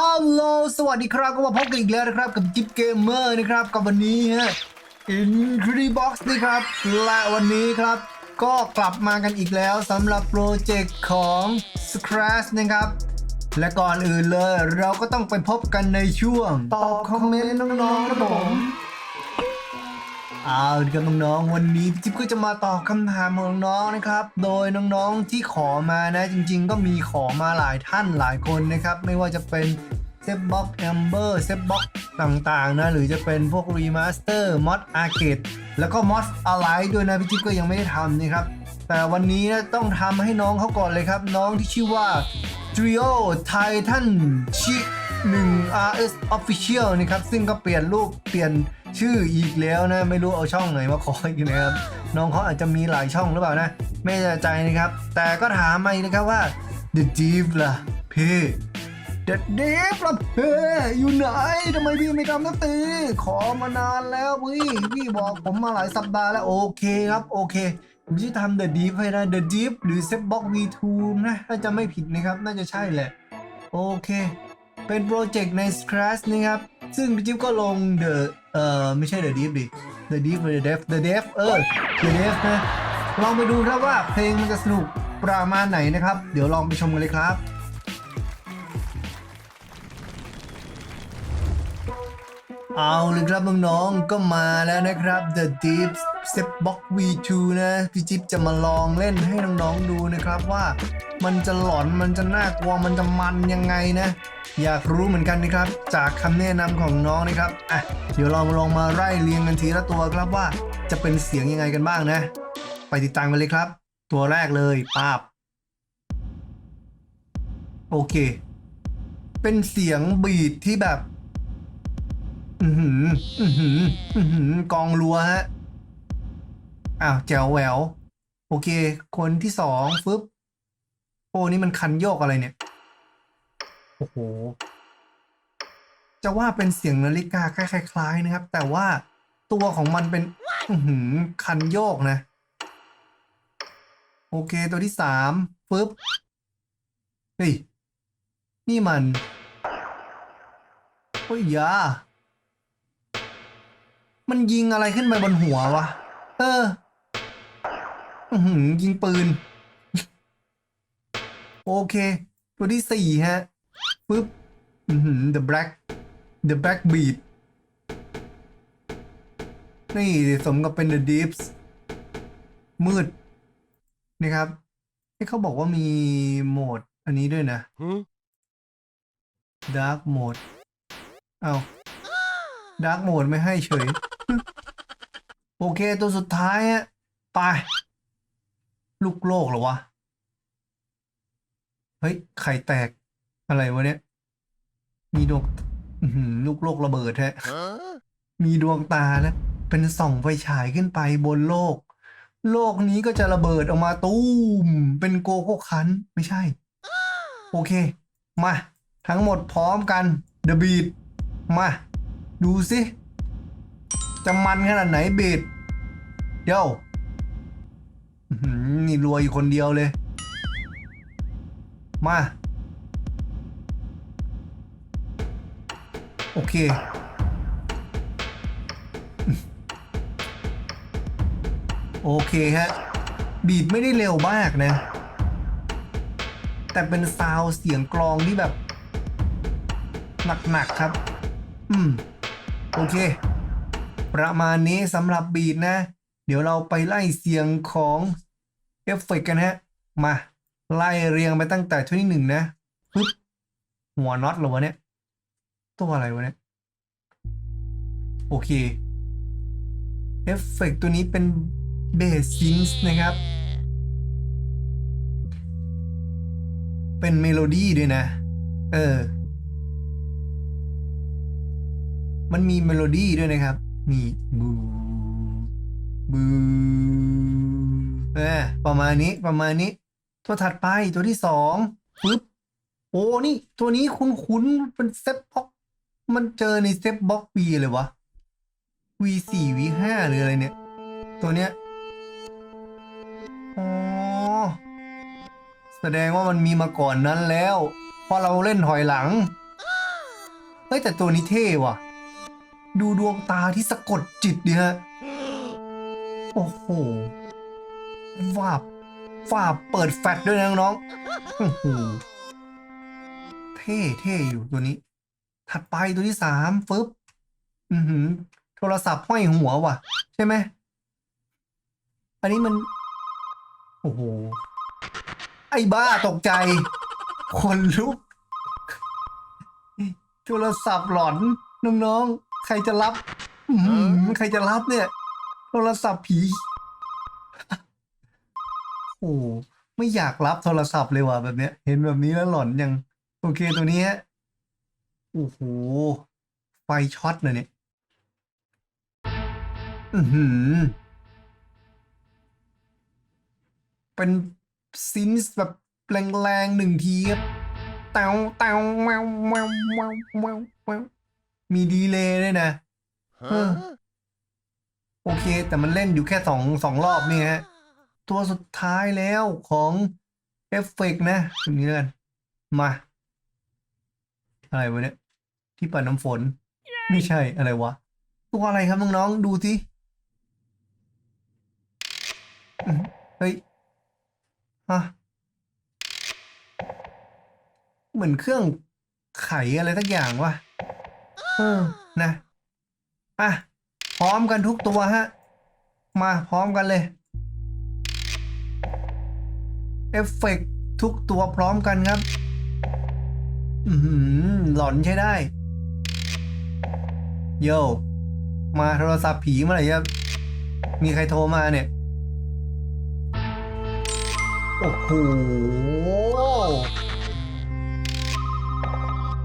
อัลโหลสวัสดีครับก็มาพบกันอีกแล้วนะครับกับจิ๊บเกมเมอร์นะครับกับวันนี้ฮะอินคริบ็อกซ์นะครับและวันนี้ครับ ก็กลับมากันอีกแล้วสำหรับโปรเจกต์ของ Scratch นะครับ และก่อนอื่นเลย เราก็ต้องไปพบกันในช่วง ตอบคอมเมนต์น้องๆครับผม เอาละครับน้องๆ วันนี้พี่จิ๊บก็จะมาตอบคำถามของน้องๆนะครับ โดยน้องๆที่ขอมานะจริง ๆ ก็มีขอมาหลายท่านหลายคนนะครับ ไม่ว่าจะเป็นเซฟบ็อกแอมเบอร์เซฟบ็อกต่างๆนะหรือจะเป็นพวกรีมาสเตอร์มอดอาร์เคดแล้วก็มอสอะไรด้วยนะพี่จิ๊บก็ยังไม่ได้ทำนะครับ แต่วันนี้นะต้องทำให้น้องเขาก่อนเลยครับ น้องที่ชื่อว่า Trio Titan ชิ 1 RS Official นะครับ ซึ่งก็เปลี่ยนรูปเปลี่ยนชื่ออีกแล้วนะ ไม่รู้เอาช่องไหนมาขออีกนะครับ น้องเขาอาจจะมีหลายช่องหรือเปล่านะ ไม่แน่ใจนะครับ แต่ก็ถามมาอีกนะครับว่า The Deep ล่ะพี่ The Deep ล่ะพี่อยู่ไหนทำไมพี่ไม่ทำสักทีขอมานานแล้วพี่พี่บอกผมมาหลายสัปดาห์แล้วโอเคครับโอเคผมจะทำ The Deep ให้นะ The Deep หรือ s e t b o x V2 นะถ้าจะไม่ผิดนะครับ น่าจะใช่แหละ โอเค เป็นโปรเจกต์ใน Scratch นะครับ ซึ่งพี่จิ๊บก็ลง The เอ่อไม่ใช่ The Deep ดิ The Deep หรือ The Dev The Dev เออ The Dev นะ ลองไปดูครับว่าเพลงมันจะสนุกประมาณไหนนะครับ เดี๋ยวลองไปชมกันเลยครับเอาเลยครับน้องๆก็มาแล้วนะครับ The Deep Step Box V2 นะ พี่จิ๊บจะมาลองเล่นให้น้องๆดูนะครับว่ามันจะหลอนมันจะน่ากลัวมันจะมันยังไงนะ อยากรู้เหมือนกันนะครับ จากคำแนะนำของน้องนะครับอะเดี๋ยวเรามาลองมาไล่เรียงกันทีละตัวครับว่าจะเป็นเสียงยังไงกันบ้างนะ ไปติดตามกันเลยครับ ตัวแรกเลยป้าบโอเค เป็นเสียงบีดที่แบบ อือหือ อือหือ อือหือกองรัวฮะ อ้าวแจ๋วแหวว โอเค คนที่สองฟึบโอ้นี่มันคันโยกอะไรเนี่ย โอ้โห จะว่าเป็นเสียงนาฬิกาคล้ายๆนะครับ แต่ว่าตัวของมันเป็นหืคันโยกนะ โอเคตัวที่สามฟึบเฮ้ย นี่มันโอ้ยยามันยิงอะไรขึ้นไปบนหัววะ เออ ยิงปืน โอเค ตัวที่สี่ฮะปึ๊บอือหือ the black the black beat นี่สมกับเป็น the deeps มืด นะครับให้เขาบอกว่ามีโหมด อันนี้ด้วยนะ Huh? dark mode เอา dark mode ไม่ให้เฉย โอเคตัวสุดท้ายอะไป ลูกโลกเหรอวะ เฮ้ย ไข่แตก อะไรวะเนี่ย มีดวงอื้อหือลูกโลกระเบิดฮะ Huh? มีดวงตานะ เป็นส่องไฟฉายขึ้นไปบนโลก โลกนี้ก็จะระเบิดออกมาตู้ม เป็นโกโก้คัน ไม่ใช่ โอเค มา ทั้งหมดพร้อมกัน The Beat มา ดูสิจะมันขนาดไหนเบดเดี๋ยว อื้อหือนี่รวยอยู่คนเดียวเลย มา โอเค โอเคฮะ บีดไม่ได้เร็วมากนะ แต่เป็นซาวเสียงกลองที่แบบ หนัก ๆ ครับ อืม โอเค ประมาณนี้สำหรับบีดนะ ดี๋ยวเราไปไล่เสียงของเอฟเฟกต์กันฮะ มา ไล่เรียงไปตั้งแต่ชุดที่หนึ่งนะปึ๊บหัวน็อตเหรอวะเนี่ย ตัวอะไรวะเนี่ย โอเค เอฟเฟกต์ตัวนี้เป็นเบสซิงส์นะครับ เป็นเมโลดี้ด้วยนะ เออ มันมีเมโลดี้ด้วยนะครับ นี่บู บูเออประมาณนี้ประมาณนี้ ตัวถัดไปตัวที่สองปึ๊บโอ้นี่ ตัวนี้คุ้นๆเป็นเซฟบ็อกมันเจอในเซฟบ็อกวีเลยวะ V4 V5 หรืออะไรเนี่ย ตัวเนี้ยอ๋อแสดงว่ามันมีมาก่อนนั้นแล้วเพราะเราเล่นถอยหลังเฮ้ยแต่ตัวนี้เท่ว่ะ ดูดวงตาที่สะกดจิตดิฮะ โอ้โหวาบวาบเปิดแฟลชด้วยนะน้องโอ้โหเท่เท่อยู่ตัวนี้ ถัดไปตัวที่สามฟึบอือหือ โทรศัพท์ห้อยหัวว่ะ ใช่ไหม อันนี้มัน โอ้โห ไอ้บ้าตกใจ คนลุก โทรศัพท์หลอนน้องๆ ใครจะรับ ใครจะรับเนี่ย โทรศัพท์ผี โอ้ไม่อยากรับโทรศัพท์เลยว่ะแบบเนี้ย เห็นแบบนี้แล้วหลอนยัง โอเคตัวนี้ฮะโอ้โห ไฟช็อตเลยเนี่ย อือหือ เป็นซินส์แบบแรงๆหนึ่งทีครับเตาเตาแมวแมวแมวแมวแมวมีดีเลย์ด้วยนะ Huh? โอเค แต่มันเล่นอยู่แค่สองสองรอบนี่ฮะ ตัวสุดท้ายแล้วของเอฟเฟกต์นะตรงนี้แล้วกัน มา อะไรวะเนี่ย ที่ปัดน้ำฝน ไม่ใช่อะไรวะ ตัวอะไรครับน้องๆดูสิเฮ้ยฮะเหมือนเครื่องไขอะไรสักอย่างวะเออนะ อะ ร้อมกันทุกตัวฮะ มาพร้อมกันเลย เอฟเฟกต์ทุกตัวพร้อมกันครับ อือหือหลอนใช้ได้ โย มาโทรศัพท์ผีเมื่อไหร่ครับ มีใครโทรมาเนี่ย โอ้โห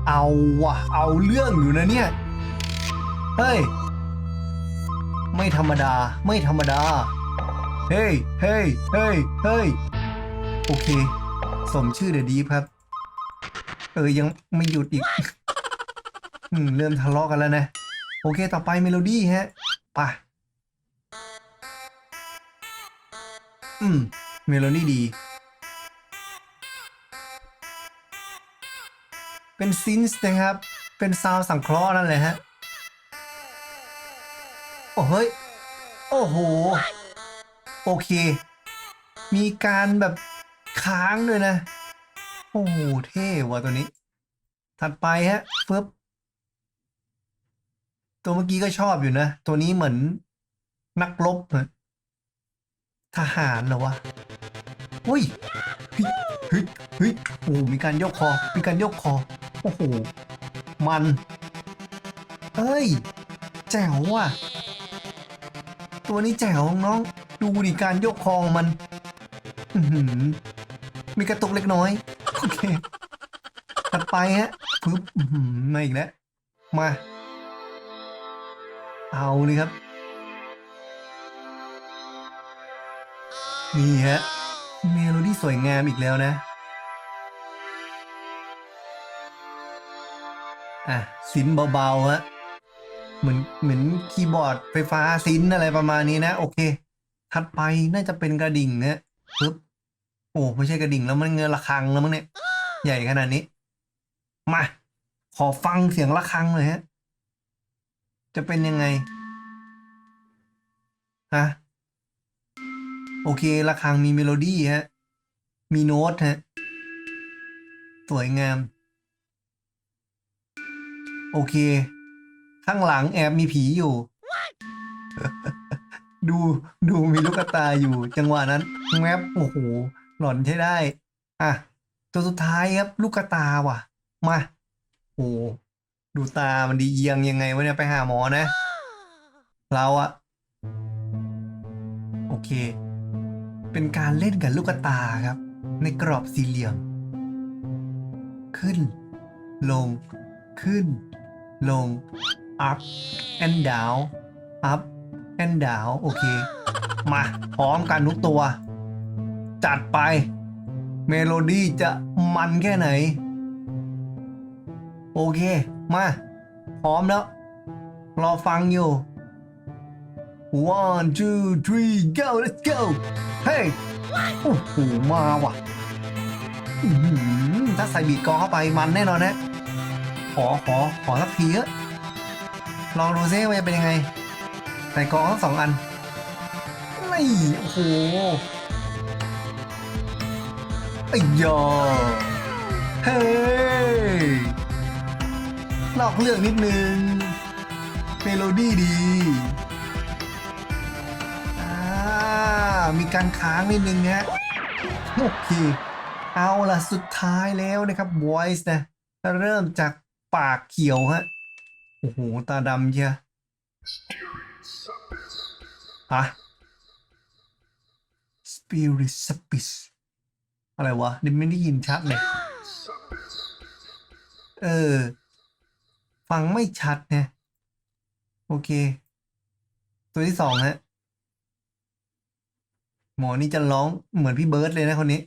เอาว่ะเอาเรื่องอยู่นะเนี่ย เฮ้ย ไม่ธรรมดา ไม่ธรรมดา เฮ้ย เฮ้ย เฮ้ย เฮ้ย โอเค สมชื่อเดดีครับ เออ ยังไม่หยุดอีกอืมเริ่มทะเลาะกันแล้วนะ โอเค ต่อไปเมโลดี้ฮะไปะอืม เมโลดี้ดี เป็นซินส์นะครับ เป็นซาวด์สังเคราะห์นั่นแหละฮะ เฮ้ย โอ้โห โอเค มีการแบบค้างด้วยนะ โอ้โห เท่ว่ะตัวนี้ ถัดไปฮะฟึบตัวเมื่อกี้ก็ชอบอยู่นะ ตัวนี้เหมือนนักรบนะทหารเหรอวะอุ้ยเฮ้ยเฮ้ยเฮ้ยโอ้มีการยกคอ มีการยกคอ โอ้โห มัน เอ้ย แจ๋วว่ะ ตัวนี้แจ๋วน้องดูดิการยกคอของมันมีกระตุกเล็กน้อย โอเคถัดไปฮะปึ๊บมาอีกแล้ว มา เอาเลยครับ นี่ฮะ เมโลดี้สวยงามอีกแล้วนะ อะซินเบาๆฮะ เหมือนเหมือนคีย์บอร์ดไฟฟ้าซินอะไรประมาณนี้นะ โอเค ถัดไปน่าจะเป็นกระดิ่งนะปึ๊บโอ้ไม่ใช่กระดิ่งแล้วมันเงินระฆังแล้วมั้งเนี่ย ใหญ่ขนาดนี้ มา ขอฟังเสียงระฆังหน่อยฮะ จะเป็นยังไงฮะโอเคระฆังมีเมโลดี้ฮะ มีโน้ตฮะ สวยงาม โอเค ข้างหลังแอบมีผีอยู่ ดูดูมีลูกตาอยู่ จังหวะนั้นแวบโอ้โหหลอนใช้ได้ อะ ตัวสุดท้ายครับลูกตาว่ะ มาโอ้ดูตามันดีเอียงยังไงวะเนี่ยไปหาหมอนะ เราอะโอเค เป็นการเล่นกับลูกตาครับ ในกรอบสี่เหลี่ยม ขึ้น ลง ขึ้น ลง up and down up and down โอเค มาพร้อมกันทุกตัว จัดไปเมโลดี้จะมันแค่ไหน โอเค มา พร้อมแล้ว รอฟังอยู่ one two three go let's go เฮ้ยโอ้โหมาว่ะถ้าใส่บีทกอเข้าไปมันแน่นอนนะขอขอขอสักทีเถอะ ลองดูซิว่าจะเป็นยังไง ใส่กองทั้งสองอันไม่โอ้โหไอ้ยอเฮ้ยลอกเรื่องนิดนึงเมโลดี้ดีอ่ามีการค้างนิดนึงฮะโอเคเอาล่ะสุดท้ายแล้วนะครับ voice นะ เริ่มจากปากเขียวฮะ โอ้โห ตาดำเชียฮะ spirit spis อะไรวะนี่ไม่ได้ยินชัดเลย เออ ฟังไม่ชัดเนี่ย โอเค ตัวที่สองฮะหมอนี่จะร้องเหมือนพี่เบิร์ดเลยนะคนนี้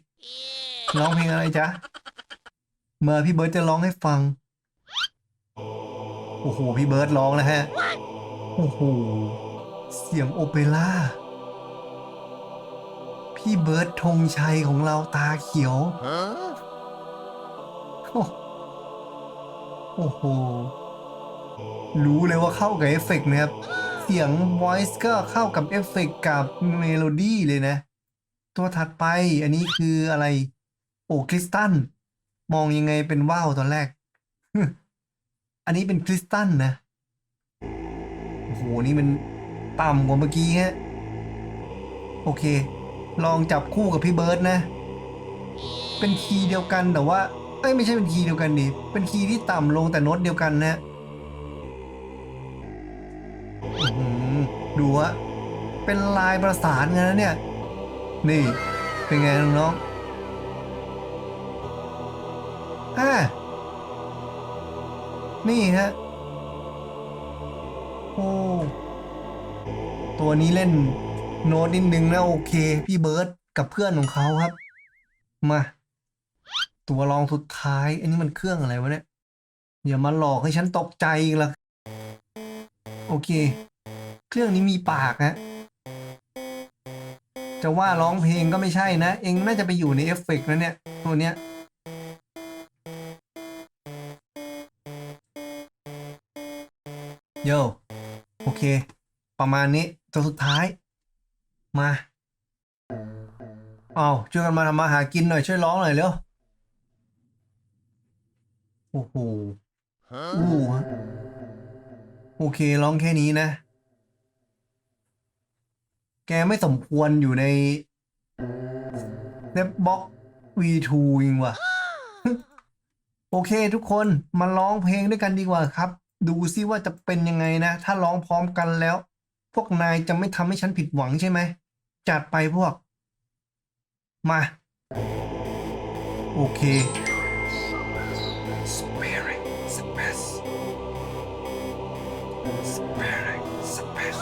ร้องเพลงอะไรจ๊ะ เมื่อพี่เบิร์ดจะร้องให้ฟัง โอ้โห พี่เบิร์ดร้องแล้วฮะ โอ้โห เสียงโอเปร่า พี่เบิร์ดธงชัยของเราตาเขียว โอ้โห รู้เลยว่าเข้ากับเอฟเฟกต์นะครับ เสียง voice ก็เข้ากับเอฟเฟกต์กับเมโลดี้เลยนะ ตัวถัดไปอันนี้คืออะไร โอ้คริสตัลมองยังไงเป็นว่าวตอนแรก อันนี้เป็นคริสตัลนะ โอ้โห นี่มันต่ำกว่าเมื่อกี้ฮะ โอเค ลองจับคู่กับพี่เบิร์ดนะ เป็นคีย์เดียวกันแต่ว่า เอ้ยไม่ใช่เป็นคีย์เดียวกันดิ เป็นคีย์ที่ต่ำลงแต่โน้ตเดียวกันนะดูฮะเป็นลายประสานกันนะเนี่ย นี่ เป็นไงน้องๆอ่า นี่ฮะ โอ้ ตัวนี้เล่นโน้ตนิดนึงนะโอเค พี่เบิร์ดกับเพื่อนของเขาครับ มา ตัวรองสุดท้าย อันนี้มันเครื่องอะไรวะเนี่ย อย่ามาหลอกให้ฉันตกใจอีกละโอเค เครื่องนี้มีปากนะจะว่าร้องเพลงก็ไม่ใช่นะ เองน่าจะไปอยู่ในเอฟเฟกต์นะเนี่ย ตัวเนี้ย โยโอเค ประมาณนี้ตัวสุดท้าย มาเอาช่วยกันมาทำมาหากินหน่อยช่วยร้องหน่อยเร็วโอ้โหอู้โอเคร้องแค่นี้นะ แกไม่สมควรอยู่ในเว็บบ็อก V2 จริงว่ะ โอเคทุกคนมาร้องเพลงด้วยกันดีกว่าครับ ดูซิว่าจะเป็นยังไงนะ ถ้าร้องพร้อมกันแล้ว พวกนายจะไม่ทำให้ฉันผิดหวังใช่ไหม จัดไปพวก มา โอเค Spirit Space Spirit Space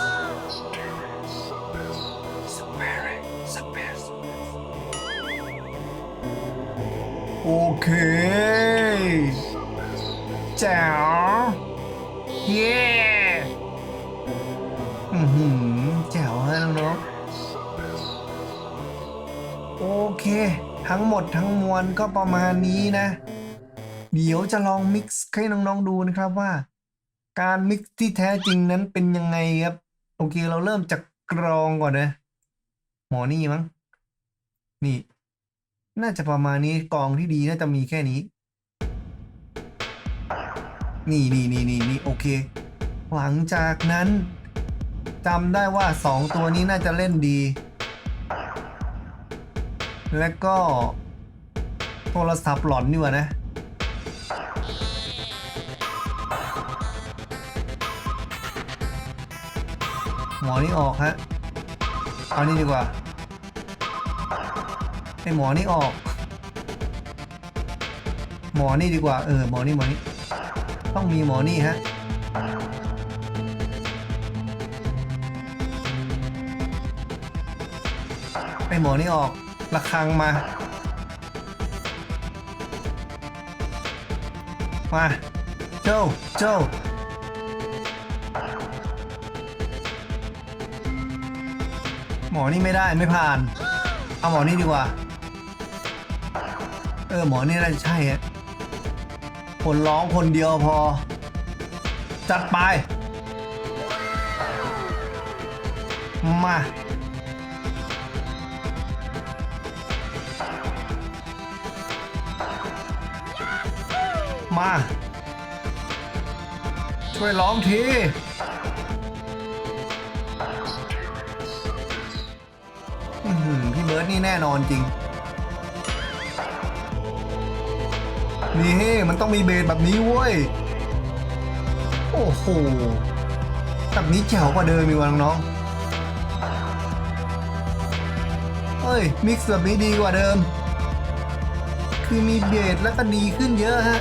Spirit Space โอเคแจ๋ว เย้อือหือแจ๋วฮะน้องๆโอเค ทั้งหมดทั้งมวลก็ประมาณนี้นะ เดี๋ยวจะลองมิกซ์ให้น้องๆดูนะครับว่า การมิกซ์ที่แท้จริงนั้นเป็นยังไงครับ โอเคเราเริ่มจากกรองก่อนนะ หมอนี่มั้งนี่ น่าจะประมาณนี้กรองที่ดีน่าจะมีแค่นี้ นี่นี่นี่นี่นี่โอเค หลังจากนั้นจำได้ว่าสองตัวนี้น่าจะเล่นดี และก็ โทรศัพท์หลอนดีกว่านะ หมอนี่ออกฮะ เอานี่ดีกว่าไอหมอนี่ออก หมอนี่ดีกว่า เออ หมอนี่หมอนี่ ต้องมีหมอนี่ฮะไอหมอนี่ออกระคังมา มาโจโจหมอนี่ไม่ได้ไม่ผ่าน เอาหมอนี่ดีกว่า เออหมอนี่น่าจะใช่ฮะ คนร้องคนเดียวพอ จัดไป มามา ช่วยร้องที พี่เบิร์ดนี่แน่นอนจริง นี่มันต้องมีเบสแบบนี้เว้ย โอ้โหแบบนี้แจ๋วกว่าเดิมมีวันน้องๆเฮ้ย มิกซ์แบบนี้ดีกว่าเดิม คือมีเบสแล้วก็ดีขึ้นเยอะฮะ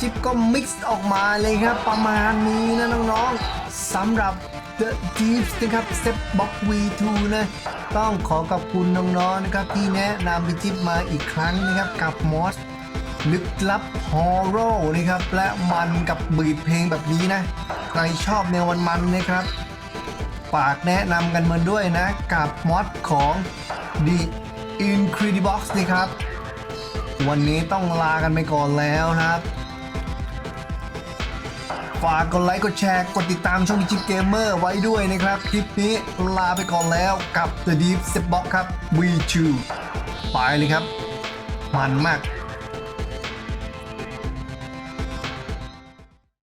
จิ๊บก็มิกซ์ออกมาเลยครับ ประมาณนี้นะน้องๆสำหรับ The Deeps นะครับ Step Box V2 นะต้องขอขอบคุณน้องๆนะครับที่แนะนำพี่จิ๊บมาอีกครั้งนะครับกับมอสลึกลับฮอร์โรนะครับ และมันกับบีดเพลงแบบนี้นะ ใครชอบแนวมันๆนะครับฝากแนะนำกันมาด้วยนะ กับมอดของ The Incredibox นะครับ วันนี้ต้องลากันไปก่อนแล้วนะครับ ฝากกดไลค์กดแชร์กดติดตามช่องดิจิเกมเมอร์ไว้ด้วยนะครับ คลิปนี้ลาไปก่อนแล้วกับ The Deep s e p Box ครับ We Two ไปเลยครับ มันมาก